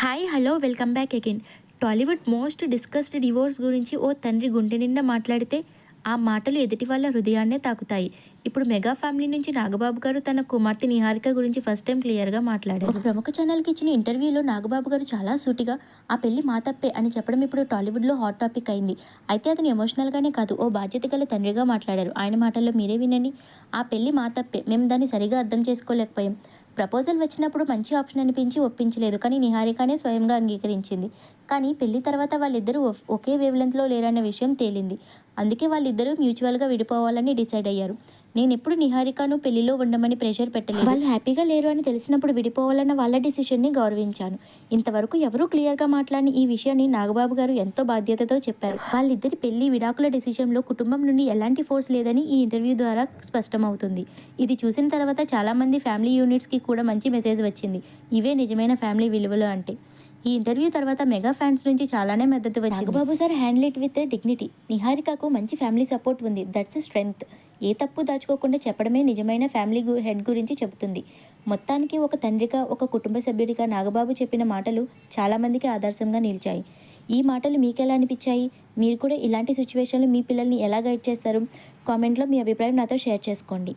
Hi hello welcome back again Tollywood most discussed divorce గురించి ఓ తండ్రి గుండె నిండా మాట్లాడితే ఆ మాటలు ఎదుటి వాళ్ళ హృదయాన్నే తాకుతాయి. ఇప్పుడు మెగా ఫ్యామిలీ నుంచి నాగబాబు గారు తన కుమార్తె నిహారిక గురించి ఫస్ట్ టైం క్లియర్గా మాట్లాడారు. ఒక ప్రముఖ ఛానల్కి ఇచ్చిన ఇంటర్వ్యూలో నాగబాబు గారు చాలా సూటిగా ఆ పెళ్ళి మా తప్పే అని చెప్పడం ఇప్పుడు టాలీవుడ్లో హాట్ టాపిక్ అయింది. అయితే అతను ఎమోషనల్గానే కాదు ఓ బాధ్యత గల తండ్రిగా మాట్లాడారు. ఆయన మాటల్లో మీరే వినండి. ఆ పెళ్ళి మా తప్పే మేము దాన్ని సరిగా అర్థం చేసుకోలేకపోయాం. ప్రపోజల్ వచ్చినప్పుడు మంచి ఆప్షన్ అనిపించి ఒప్పించలేదు కానీ నిహారికనే స్వయంగా అంగీకరించింది. కానీ పెళ్ళి తర్వాత వాళ్ళిద్దరూ ఒకే వేవ్ లెంత్లో లేరన్న విషయం తేలింది. అందుకే వాళ్ళిద్దరూ మ్యూచువల్గా విడిపోవాలని డిసైడ్ అయ్యారు. నేను ఎప్పుడు నిహారికను పెళ్ళిలో ఉండమని ప్రెషర్ పెట్టలేదు. వాళ్ళు హ్యాపీగా లేరు అని తెలిసినప్పుడు విడిపోవాలన్న వాళ్ళ డిసిషన్ని గౌరవించాను. ఇంతవరకు ఎవరూ క్లియర్గా మాట్లాడిన ఈ విషయాన్ని నాగబాబు గారు ఎంతో బాధ్యతతో చెప్పారు. వాళ్ళిద్దరి పెళ్ళి విడాకుల డిసిషన్లో కుటుంబం నుండి ఎలాంటి ఫోర్స్ లేదని ఈ ఇంటర్వ్యూ ద్వారా స్పష్టమవుతుంది. ఇది చూసిన తర్వాత చాలామంది ఫ్యామిలీ యూనిట్స్కి కూడా మంచి మెసేజ్ వచ్చింది. ఇవే నిజమైన ఫ్యామిలీ విలువలు అంటే. ఈ ఇంటర్వ్యూ తర్వాత మెగా ఫ్యాన్స్ నుంచి చాలానే మద్దతు వచ్చింది. Babu sir handle it with dignity. నిహారికకు మంచి ఫ్యామిలీ సపోర్ట్ ఉంది. That's strength. ఏ తప్పు దాచుకోకుండా చెప్పడమే నిజమైన ఫ్యామిలీ హెడ్ గురించి చెబుతుంది. మొత్తానికి ఒక తండ్రిగా ఒక కుటుంబ సభ్యుడిగా నాగబాబు చెప్పిన మాటలు చాలామందికి ఆదర్శంగా నిలిచాయి. ఈ మాటలు మీకెలా అనిపించాయి? మీరు కూడా ఇలాంటి సిచ్యువేషన్లో మీ పిల్లల్ని ఎలా గైడ్ చేస్తారు? కామెంట్లో మీ అభిప్రాయం నాతో షేర్ చేసుకోండి.